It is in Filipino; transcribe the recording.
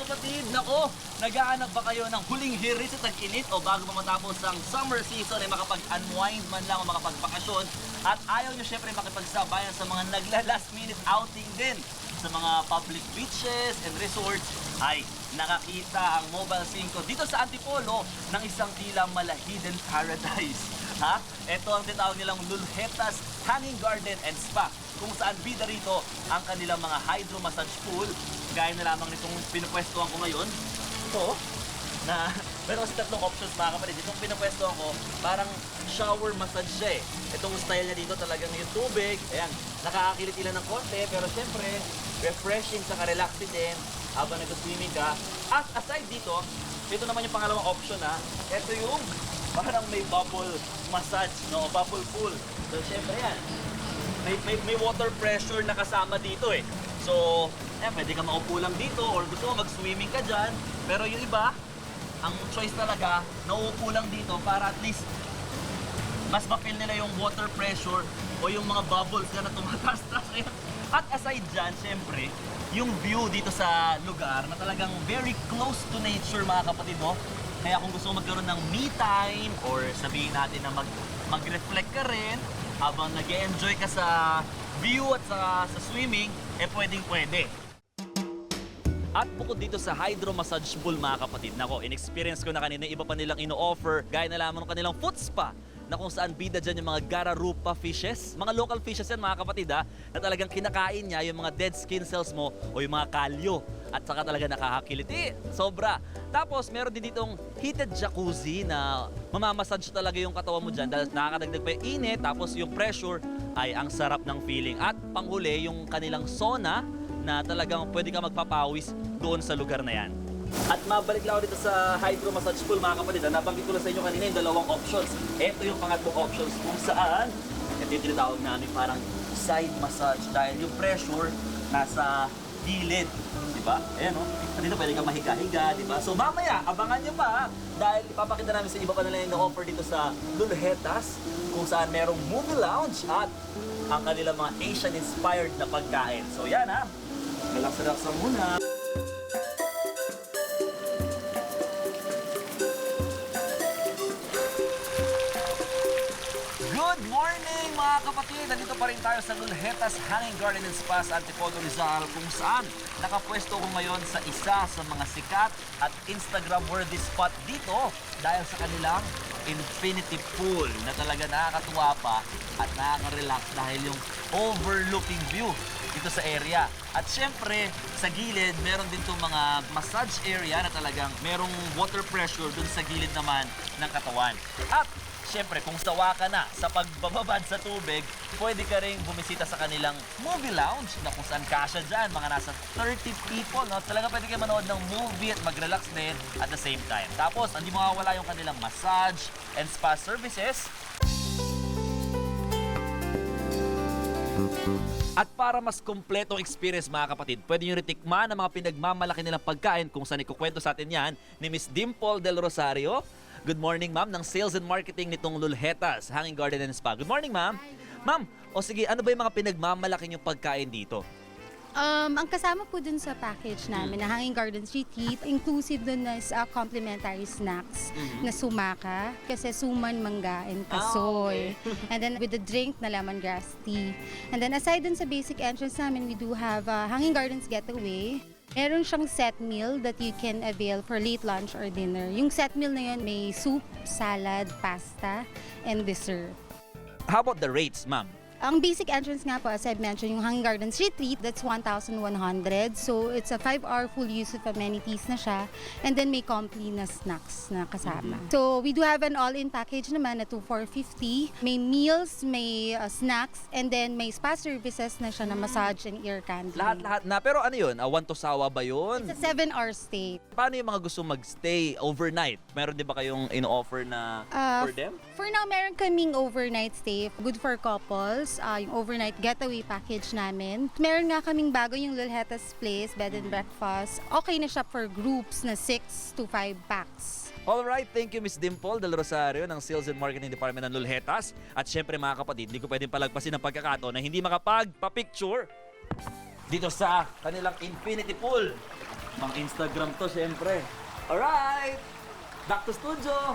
kapatid, nako, naghahanap ba kayo ng huling hirit sa tag-init o bago pa matapos ang summer season ay makapag-unwind man lang o makapag-bakasyon at ayaw nyo syempre makipagsabayan sa mga nagla-last minute outing din sa mga public beaches and resorts ay nakakita ang Mobile 5 dito sa Antipolo ng isang tila malahidden paradise. Ha? Ito ang tinatawag nilang Lulhetas Hanging Garden and Spa kung saan bida rito ang kanilang mga hydro massage pool gaya na lamang nitong pinupwestuhan ko ngayon. Ito, na meron kasi tatlong options mga kapatid. Itong pinupwestuhan ko, parang shower massage siya eh. Itong style niya dito talagang yung tubig. Ayan, nakakakilit ng konti pero syempre, refreshing sa relaxing din habang nag-swimming ka. At aside dito, ito naman yung pangalawang option ha. Ito yung parang may bubble massage, no? Bubble pool. So syempre yan, may, may, may water pressure na kasama dito eh. So, eh, pwede ka maupo lang dito or gusto mo mag-swimming ka dyan. Pero yung iba, ang choice talaga, nauupo lang dito para at least mas ma-feel nila yung water pressure o yung mga bubbles na tumataas-taas. At aside dyan, syempre, yung view dito sa lugar na talagang very close to nature mga kapatid mo. Kaya kung gusto mo magkaroon ng me time or sabihin natin na mag, mag-reflect ka rin habang nag enjoy ka sa view at sa, sa swimming, eh pwedeng pwede. At bukod dito sa hydro massage pool mga kapatid, nako, in-experience ko na kanina, iba pa nilang ino-offer, gaya na lamang ng kanilang foot spa, na kung saan bida dyan yung mga gararupa fishes. Mga local fishes yan mga kapatid ha, na talagang kinakain niya yung mga dead skin cells mo o yung mga kalyo. At saka talaga nakakakiliti. Sobra. Tapos meron din ditong heated jacuzzi na mamamassage talaga yung katawan mo dyan dahil nakakadagdag pa yung init tapos yung pressure ay ang sarap ng feeling. At panghuli yung kanilang sauna na talagang pwede ka magpapawis doon sa lugar na yan. At mabalik lang dito sa hydro massage pool mga kapatid. Ah, Nabanggit ko lang sa inyo kanina yung dalawang options. Ito yung pangatlong options kung saan ito yung tinatawag namin parang side massage dahil yung pressure nasa gilid. Di ba? Ayan o. Oh. Dito pwede ka mahiga-higa, di ba? So mamaya, abangan nyo pa ah. dahil ipapakita namin sa iba pa nila yung offer dito sa Lulhetas kung saan merong movie lounge at ang kanilang mga Asian-inspired na pagkain. So yan ha. Relax-relax muna. Good morning mga kapatid! Nandito pa rin tayo sa Lulhetas Hanging Garden and Spa sa Antipolo Rizal kung saan nakapwesto ko ngayon sa isa sa mga sikat at Instagram-worthy spot dito dahil sa kanilang infinity pool na talaga nakakatuwa pa at nakaka-relax dahil yung overlooking view dito sa area. At syempre, sa gilid, meron din itong mga massage area na talagang merong water pressure dun sa gilid naman ng katawan. At Siyempre, kung sawa ka na sa pagbababad sa tubig, pwede ka rin bumisita sa kanilang movie lounge na kung saan kasya dyan, mga nasa 30 people. No? Talaga pwede kayo manood ng movie at mag-relax din at the same time. Tapos, hindi mawawala yung kanilang massage and spa services. At para mas kompletong experience mga kapatid, pwede nyo ritikman ang mga pinagmamalaki nilang pagkain kung saan ikukwento sa atin yan ni Miss Dimple Del Rosario. Good morning ma'am ng Sales and Marketing nitong Lulhetas, Hanging Garden and Spa. Good morning ma'am. Ma'am, o sige, ano ba yung mga pinagmamalaki yung pagkain dito? Um, ang kasama po dun sa package namin na Hanging Gardens Retreat, inclusive dun na is uh, complimentary snacks na sumaka, kasi suman, mangga, and kasoy. and then with the drink na lemongrass tea. And then aside dun sa basic entrance namin, we do have uh, Hanging Gardens Getaway. Meron siyang set meal that you can avail for late lunch or dinner. Yung set meal na yun may soup, salad, pasta, and dessert. How about the rates, ma'am? Ang basic entrance nga po, as I've mentioned, yung Hanging Gardens Retreat, that's 1,100. So, it's a 5-hour full use of amenities na siya. And then, may compli na snacks na kasama. So, we do have an all-in package naman na 2,450. May meals, may uh, snacks, and then may spa services na siya na massage and ear candling. Lahat-lahat na. Pero ano yun? Uh, one to sawa ba yun? It's a 7-hour stay. Paano yung mga gusto magstay overnight? Meron din ba kayong in-offer na Uh, for them? For now, meron kaming overnight stay. Good for couples. Uh, yung overnight getaway package namin. Meron nga kaming bago yung Lulhetas Place, bed and breakfast. Okay na siya for groups na 6 to 5 packs. Alright, thank you Miss Dimple Del Rosario ng Sales and Marketing Department ng Lulhetas. At syempre mga kapatid, hindi ko pwedeng palagpasin ang pagkakataon na hindi makapagpa-picture dito sa kanilang infinity pool. Pang Instagram to, syempre. Alright! Back to studio!